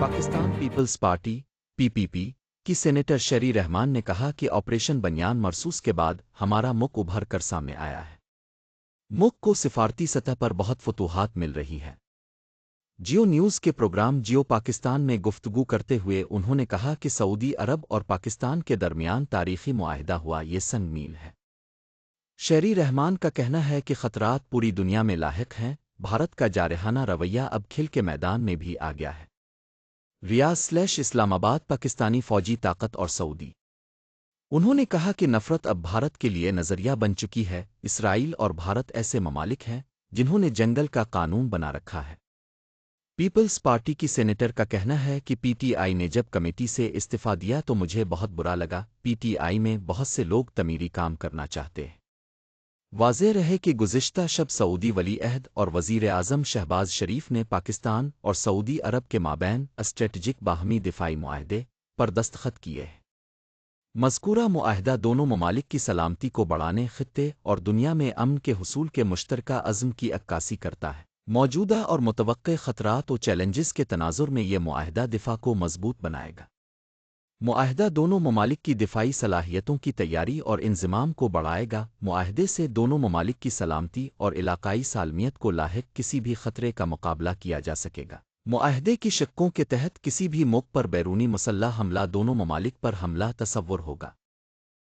Pakistan People's Party, P P P, کی senator شری رحمان نے کہا کہ آپریشن بنیان مرسوس کے بعد ہمارا مک ابھر کر سامنے آیا ہے۔ مک کو سفارتی سطح پر بہت فتوحات مل رہی ہے جیو نیوز کے پروگرام جیو پاکستان میں گفتگو کرتے ہوئے انہوں نے کہا کہ سعودی عرب اور پاکستان کے درمیان تاریخی معاہدہ ہوا، یہ سنگ میل ہے۔ شہری رحمان کا کہنا ہے کہ خطرات پوری دنیا میں لاحق ہیں، بھارت کا جارحانہ رویہ اب کھل کے میدان میں بھی آ گیا ہے۔ ریاض سلیش اسلام آباد پاکستانی فوجی طاقت اور سعودی۔ انہوں نے کہا کہ نفرت اب بھارت کے لیے نظریہ بن چکی ہے، اسرائیل اور بھارت ایسے ممالک ہیں جنہوں نے جنگل کا قانون بنا رکھا ہے۔ پیپلز پارٹی کی سینیٹر کا کہنا ہے کہ پی ٹی آئی نے جب کمیٹی سے استعفی دیا تو مجھے بہت برا لگا۔ پی ٹی آئی میں بہت سے لوگ تمیری کام کرنا چاہتے ہیں۔ واضح رہے کہ گزشتہ شب سعودی ولی عہد اور وزیر اعظم شہباز شریف نے پاکستان اور سعودی عرب کے مابین اسٹریٹجک باہمی دفاعی معاہدے پر دستخط کیے ہیں۔ مذکورہ معاہدہ دونوں ممالک کی سلامتی کو بڑھانے، خطے اور دنیا میں امن کے حصول کے مشترکہ عزم کی عکاسی کرتا ہے۔ موجودہ اور متوقع خطرات و چیلنجز کے تناظر میں یہ معاہدہ دفاع کو مضبوط بنائے گا۔ معاہدہ دونوں ممالک کی دفاعی صلاحیتوں کی تیاری اور انضمام کو بڑھائے گا۔ معاہدے سے دونوں ممالک کی سلامتی اور علاقائی سالمیت کو لاحق کسی بھی خطرے کا مقابلہ کیا جا سکے گا۔ معاہدے کی شکوں کے تحت کسی بھی موقع پر بیرونی مسلح حملہ دونوں ممالک پر حملہ تصور ہوگا۔